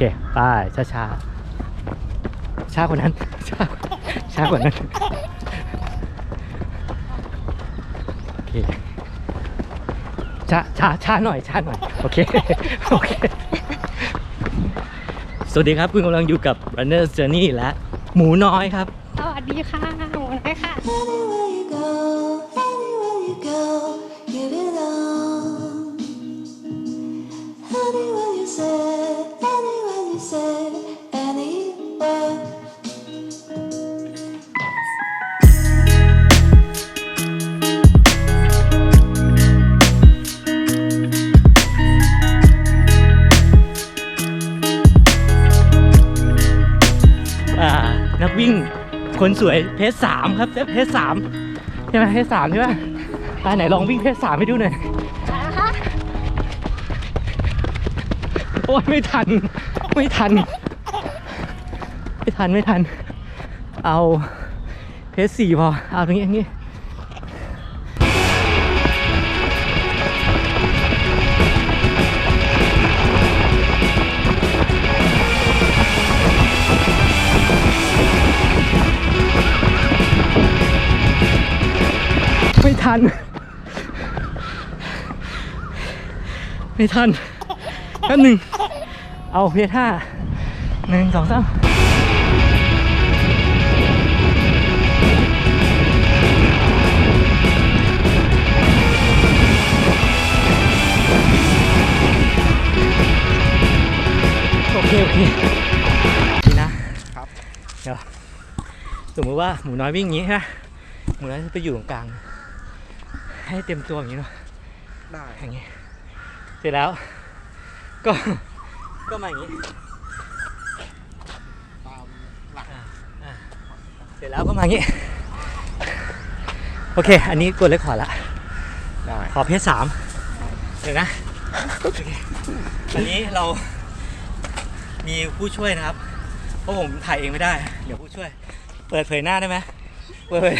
เคไปช้าช้าๆช้ากว่านั้นช้าช้ากว่านั้นโอเคช้าช้าช้าหน่อยช้าหน่อยโอเคโอเคสวัสดีครับคุณกำลังอยู่กับ Runner Journey และหมูน้อยครับ สวัสดีค่ะหมูน้อยค่ะ วิ่งคนสวยเพจสามครับเพจสามใช่ไหมเพจสามใช่ไหมตาไหนลองวิ่งเพจสามให้ดูหน่อยโอ้ยไม่ทัน ไม่ทัน ไม่ทันไม่ทัน เอาเพจสี่พอ เอาตรงนี้อย่างนี้ ทัน ไม่ทันแป๊บหนึ่ง เอาเพจห้าหนึ่งสองสามโอเค โอเคดีนะครับ เดี๋ยว สมมติว่าหมูน้อยวิ่งอย่างนี้ใช่ไหมหมูน้อยจะไปอยู่ตรงกลาง ให้เต็มตัวอย่างนี้เนาะได้อย่างนี้เสร็จแล้ว ก็ก็มาอย่างนี้ตามหลักเสร็จแล้วก็มาอย่างนี้ โอเค อันนี้กดเลขขอร์ดละได้ขอเพจสามเดี๋ยวนะโอเคอันนี้เรามีผู้ช่วยนะครับ เพราะผมถ่ายเองไม่ได้ เดี๋ยวผู้ช่วย เปิดเผยหน้าได้ไหมเปิดเผย